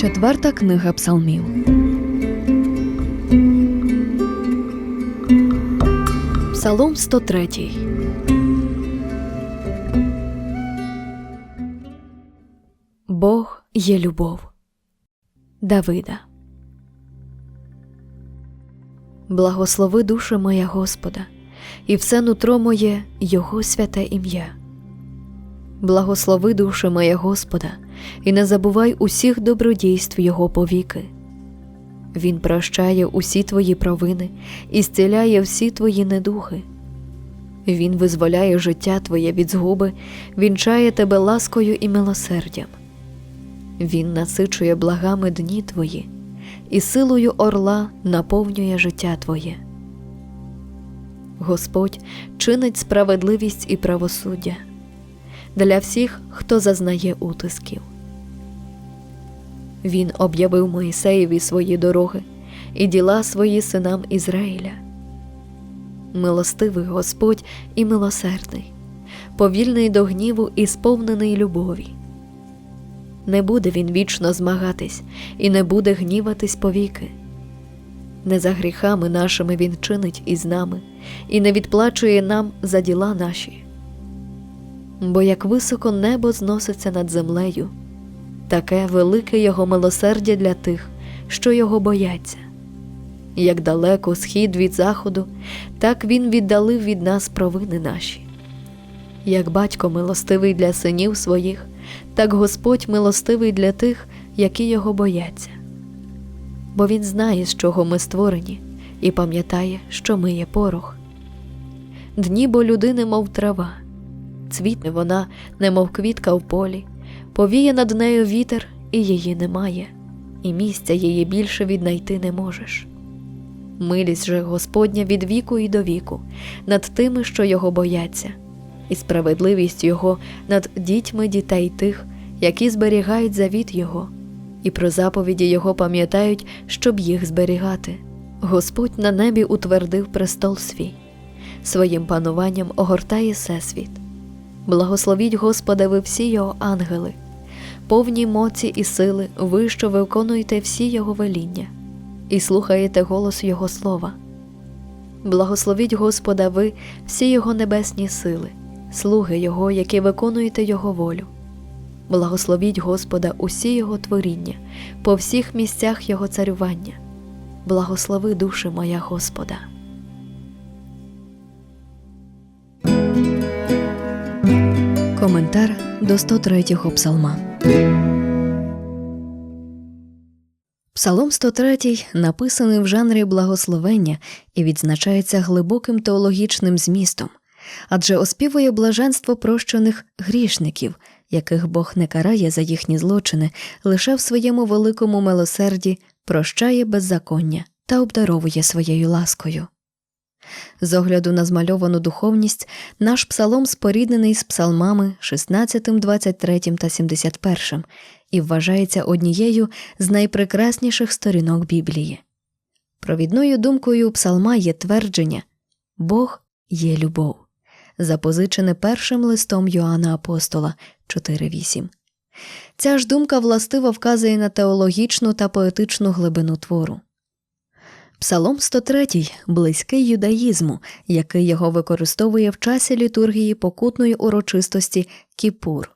Четверта книга псалмів. Псалом 103. Бог є любов. Давида. Благослови душа моя Господа, і все нутро моє Його святе ім'я. Благослови душа моя Господа, і не забувай усіх добродійств Його повіки. Він прощає усі твої провини і зціляє всі твої недуги. Він визволяє життя твоє від згуби, вінчає тебе ласкою і милосердям. Він насичує благами дні твої, і силою орла наповнює життя твоє. Господь чинить справедливість і правосуддя для всіх, хто зазнає утисків. Він об'явив Моїсеєві свої дороги і діла свої синам Ізраїля. Милостивий Господь і милосердний, повільний до гніву і сповнений любові. Не буде він вічно змагатись і не буде гніватись повіки. Не за гріхами нашими він чинить із нами і не відплачує нам за діла наші. Бо як високо небо зноситься над землею, таке велике його милосердя для тих, що його бояться. Як далеко схід від заходу, так він віддалив від нас провини наші. Як батько милостивий для синів своїх, так Господь милостивий для тих, які його бояться. Бо він знає, з чого ми створені, і пам'ятає, що ми є порох. Дні бо людини, мов трава, цвітне вона, немов квітка в полі, повіє над нею вітер, і її немає, і місця її більше віднайти не можеш. Милість же Господня від віку і до віку, над тими, що його бояться, і справедливість Його над дітьми дітей тих, які зберігають завіт Його, і про заповіді Його пам'ятають, щоб їх зберігати. Господь на небі утвердив престол свій, своїм пануванням огортає всесвіт. Благословіть Господа ви всі Його ангели, повні моці і сили, ви, що виконуєте всі Його веління, і слухаєте голос Його слова. Благословіть Господа ви, всі Його небесні сили, слуги Його, які виконуєте Його волю. Благословіть Господа усі Його творіння, по всіх місцях Його царювання. Благослови душе моя Господа. Коментар до 103-го псалма. Псалом 103 написаний в жанрі благословення і відзначається глибоким теологічним змістом, адже оспівує блаженство прощених грішників, яких Бог не карає за їхні злочини, лише в своєму великому милосерді прощає беззаконня та обдаровує своєю ласкою. З огляду на змальовану духовність, наш псалом споріднений з псалмами 16, 23 та 71 і вважається однією з найпрекрасніших сторінок Біблії. Провідною думкою псалма є твердження Бог є любов, запозичене першим листом Йоанна Апостола 4.8. Ця ж думка властиво вказує на теологічну та поетичну глибину твору. Псалом 103 близький юдаїзму, який його використовує в часі літургії покутної урочистості Кіпур.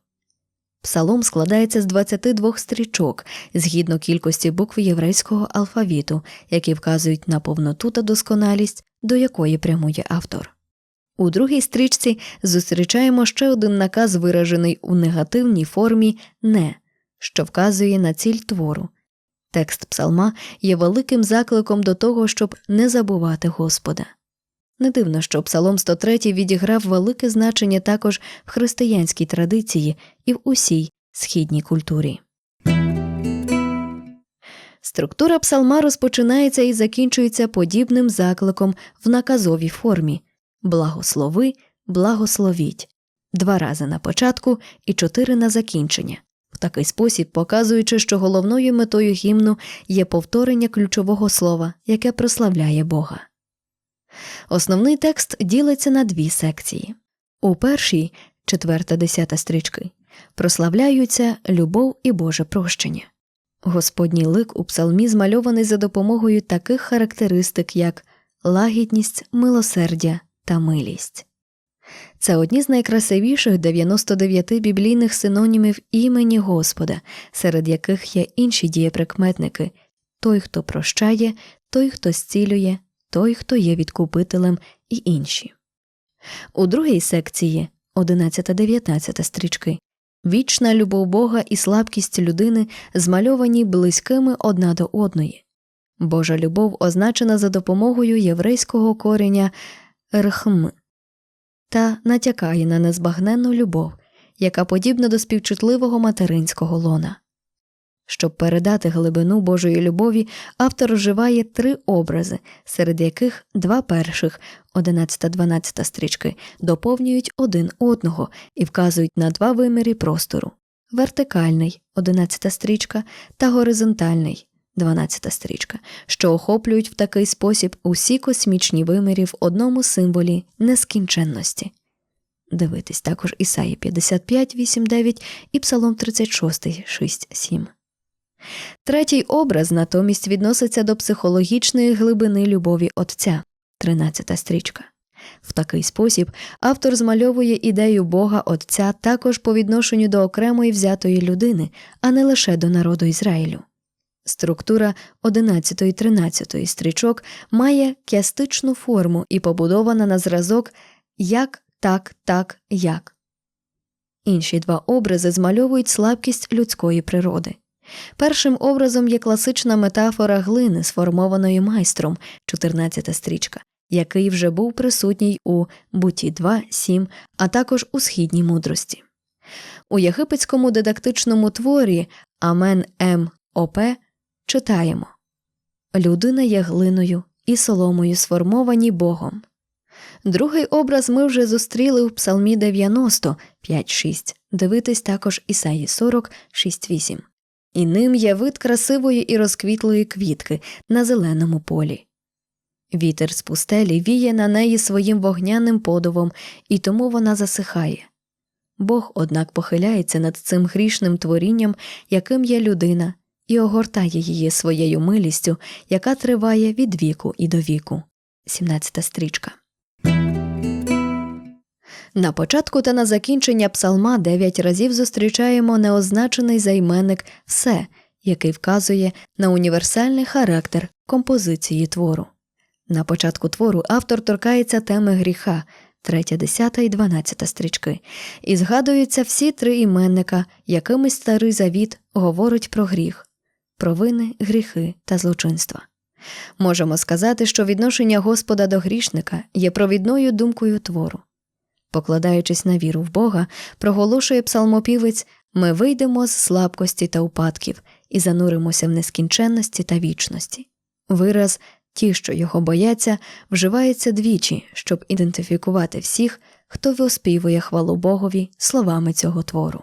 Псалом складається з 22 стрічок згідно кількості букв єврейського алфавіту, які вказують на повноту та досконалість, до якої прямує автор. У другій стрічці зустрічаємо ще один наказ, виражений у негативній формі не, що вказує на ціль твору. Текст псалма є великим закликом до того, щоб не забувати Господа. Не дивно, що Псалом 103 відіграв велике значення також в християнській традиції і в усій східній культурі. Структура псалма розпочинається і закінчується подібним закликом в наказовій формі благослови, благословіть два рази на початку і чотири на закінчення в такий спосіб показуючи, що головною метою гімну є повторення ключового слова, яке прославляє Бога. Основний текст ділиться на дві секції. У першій, четверта десята стрічки, прославляються любов і Боже прощення. Господній лик у псалмі змальований за допомогою таких характеристик, як лагідність, милосердя та милість. Це одні з найкрасивіших 99 біблійних синонімів імені Господа, серед яких є інші дієприкметники той, хто прощає, той, хто зцілює, той, хто є відкупителем, і інші. У другій секції 11-19 стрічки вічна любов Бога і слабкість людини змальовані близькими одна до одної. Божа любов означена за допомогою єврейського кореня рхм та натякає на незбагненну любов, яка подібна до співчутливого материнського лона. Щоб передати глибину Божої любові, автор вживає три образи, серед яких два перших 11-12 стрічки доповнюють один одного і вказують на два виміри простору вертикальний 11 стрічка та горизонтальний 12 стрічка, що охоплюють в такий спосіб усі космічні виміри в одному символі нескінченності. Дивитись також Ісаї 55, 8, 9 і Псалом 36, 6, 7. Третій образ натомість відноситься до психологічної глибини любові Отця 13 стрічка. В такий спосіб автор змальовує ідею Бога Отця також по відношенню до окремої взятої людини, а не лише до народу Ізраїлю. Структура 11 і 13 стрічок має кястичну форму і побудована на зразок як, так, так, як. Інші два образи змальовують слабкість людської природи. Першим образом є класична метафора глини, сформованої майстром, 14 стрічка, який вже був присутній у Буті 2, 7, а також у східній мудрості. У єгипетському дидактичному творі Амен М. ОП читаємо Людина є глиною і соломою сформовані Богом. Другий образ ми вже зустріли в Псалмі 90, 5-6, дивитись також Ісаї 40, 6-8 і ним є вид красивої і розквітлої квітки на зеленому полі. Вітер з пустелі віє на неї своїм вогняним подувом, і тому вона засихає. Бог, однак, похиляється над цим грішним творінням, яким є людина, і огортає її своєю милістю, яка триває від віку і до віку. 17 стрічка. На початку та на закінчення псалма дев'ять разів зустрічаємо неозначений займенник все, який вказує на універсальний характер композиції твору. На початку твору автор торкається теми гріха, 3, 10 і 12 стрічки, і згадуються всі три іменника, якими старий завіт говорить про гріх, провини, гріхи та злочинства. Можемо сказати, що відношення Господа до грішника є провідною думкою твору. Покладаючись на віру в Бога, проголошує псалмопівець ми вийдемо з слабкості та упадків і зануримося в нескінченності та вічності. Вираз ті, що його бояться, вживається двічі, щоб ідентифікувати всіх, хто виоспівує хвалу Богові словами цього твору.